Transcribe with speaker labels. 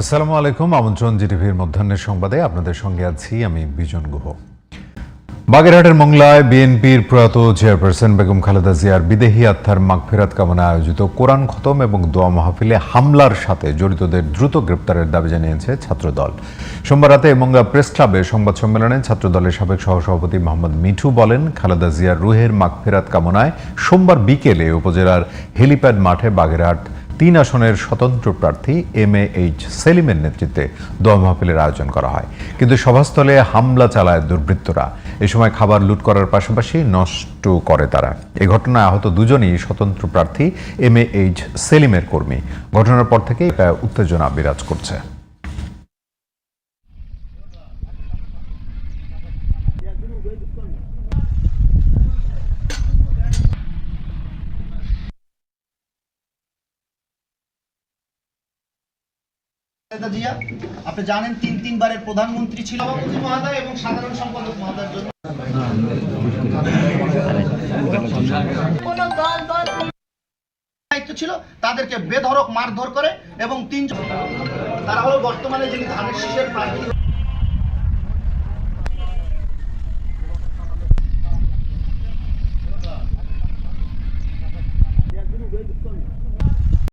Speaker 1: আসসালামু আলাইকুম, আমন্ত্রণ জিটিভির মধ্যাহ্নের সংবাদে। আপনাদের সঙ্গে আছি আমি বিজন গুহ। বাগেরহাটের মংলায় বিএনপির প্রয়াত চেয়ারপারসন বেগম খালেদা জিয়ার বিদেহী আত্মার মাগফেরাত কামনায় আয়োজিত কোরআন খতম এবং দোয়া মাহফিলে হামলার সাথে জড়িতদের দ্রুত গ্রেপ্তারের দাবি জানিয়েছে ছাত্রদল। সোমবার রাতে মংলা প্রেস ক্লাবে সংবাদ সম্মেলনে ছাত্রদলের সাবেক সহসভাপতি মোহাম্মদ মিঠু বলেন, খালেদা জিয়ার রুহের মাগফেরাত কামনায় সোমবার বিকেলে উপজেলার হেলিপ্যাড মাঠে বাগেরহাট তিন আসনের স্বতন্ত্র প্রার্থী এম এ এইচ সেলিমের নেতৃত্বে দোয়া মাহফিলের আয়োজন করা হয়। কিন্তু সভাস্থলে হামলা চালায় দুর্বৃত্তরা। এ সময় খাবার লুট করার পাশাপাশি নষ্ট করে তারা। এ ঘটনায় আহত দুজনই স্বতন্ত্র প্রার্থী এম এ এইচ সেলিমের কর্মী। ঘটনার পর থেকে উত্তেজনা বিরাজ করছে।
Speaker 2: খালেদা জিয়া আপনি জানেন তিন তিনবারের প্রধানমন্ত্রী ছিল সভাপতি মহাদা এবং সাধারণ সম্পাদক মহাদার জন্য। দায়িত্ব ছিল তাদেরকে বেধরক মারধর করে এবং তিন তারা হলো বর্তমানে যিনি ধানের শীষের প্রার্থী।